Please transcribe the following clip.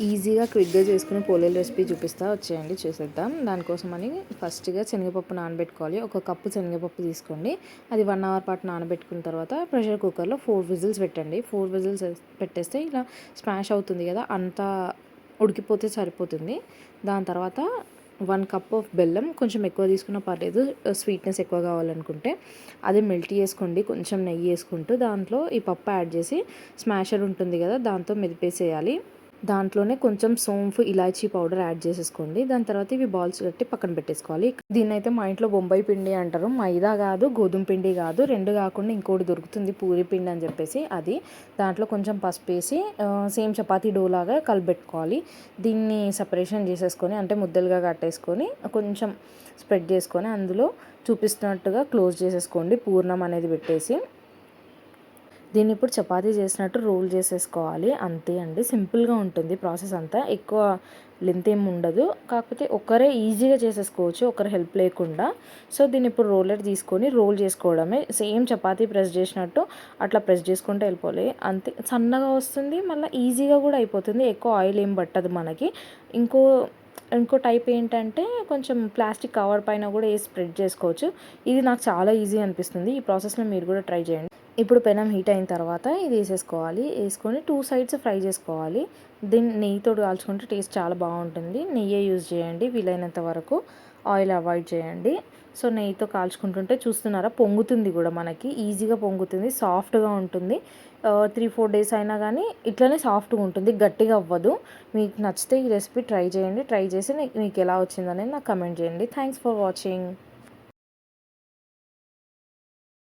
ఈజీగా క్విక్గా చేసుకునే పోలేలు రెసిపీ చూపిస్తా వచ్చేయండి చూసేద్దాం. దానికోసమని ఫస్ట్గా శనగపప్పు నానబెట్టుకోవాలి. ఒక కప్పు శనగపప్పు తీసుకోండి. అది వన్ అవర్ పాటు నానబెట్టుకున్న తర్వాత ప్రెషర్ కుక్కర్లో ఫోర్ విజిల్స్ పెట్టండి. ఫోర్ విజిల్స్ పెట్టేస్తే ఇలా స్మాష్ అవుతుంది కదా అంతా ఉడికిపోతే సరిపోతుంది. దాని తర్వాత వన్ కప్ ఆఫ్ బెల్లం కొంచెం ఎక్కువ తీసుకున్నా పర్లేదు స్వీట్నెస్ ఎక్కువ కావాలనుకుంటే. అది మెల్ట్ చేసుకోండి కొంచెం నెయ్యి వేసుకుంటూ. దాంట్లో ఈ పప్పు యాడ్ చేసి స్మాషర్ ఉంటుంది కదా దాంతో మెదిపేసేయాలి. దాంట్లోనే కొంచెం సోంఫ్ ఇలాచీ పౌడర్ యాడ్ చేసేసుకోండి. దాని తర్వాత ఇవి బాల్స్ కట్టి పక్కన పెట్టేసుకోవాలి. దీన్ని అయితే మా ఇంట్లో బొంబాయి పిండి అంటారు. మైదా కాదు గోధుమ పిండి కాదు రెండు కాకుండా ఇంకోటి దొరుకుతుంది పూరి పిండి అని చెప్పేసి అది. దాంట్లో కొంచెం పసుపు వేసి సేమ్ చపాతీ డోలాగా కలిపెట్టుకోవాలి. దీన్ని సపరేషన్ చేసేసుకొని అంటే ముద్దలుగా కట్టేసుకొని కొంచెం స్ప్రెడ్ చేసుకొని అందులో చూపిస్తున్నట్టుగా క్లోజ్ చేసేసుకోండి. పూర్ణం అనేది పెట్టేసి దీన్ని ఇప్పుడు చపాతీ చేసినట్టు రోల్ చేసేసుకోవాలి. అంతే అండి. సింపుల్గా ఉంటుంది ప్రాసెస్ అంతా. ఎక్కువ లెంత్ ఏమి ఉండదు. కాకపోతే ఒకరే ఈజీగా చేసేసుకోవచ్చు. ఒకరు హెల్ప్ లేకుండా. సో దీన్ని ఇప్పుడు రోలర్ తీసుకొని రోల్ చేసుకోవడమే. సేమ్ చపాతీ ప్రెస్ చేసినట్టు అట్లా ప్రెస్ చేసుకుంటూ వెళ్ళిపోవాలి అంతే. సన్నగా వస్తుంది. మళ్ళీ ఈజీగా కూడా అయిపోతుంది. ఎక్కువ ఆయిల్ ఏం పట్టదు మనకి. ఇంకో ఇంకో టైప్ ఏంటంటే కొంచెం ప్లాస్టిక్ కవర్ పైన కూడా వేసి స్ప్రెడ్ చేసుకోవచ్చు. ఇది నాకు చాలా ఈజీ అనిపిస్తుంది. ఈ ప్రాసెస్లో మీరు కూడా ట్రై చేయండి. ఇప్పుడు పెనం హీట్ అయిన తర్వాత ఇది వేసేసుకోవాలి. వేసుకొని టూ సైడ్స్ ఫ్రై చేసుకోవాలి. దీన్ని నెయ్యితో కాల్చుకుంటే టేస్ట్ చాలా బాగుంటుంది. నెయ్యే యూజ్ చేయండి. వీలైనంత వరకు. ఆయిల్ అవాయిడ్ చేయండి. సో నెయ్యితో కాల్చుకుంటుంటే చూస్తున్నారా పొంగుతుంది కూడా మనకి. ఈజీగా పొంగుతుంది సాఫ్ట్గా ఉంటుంది. త్రీ ఫోర్ డేస్ అయినా కానీ ఇట్లనే సాఫ్ట్గా ఉంటుంది గట్టిగా అవ్వదు. మీకు నచ్చితే ఈ రెసిపీ ట్రై చేయండి. ట్రై చేసి మీకు ఎలా వచ్చిందనేది నాకు కమెంట్ చేయండి. Thanks for watching.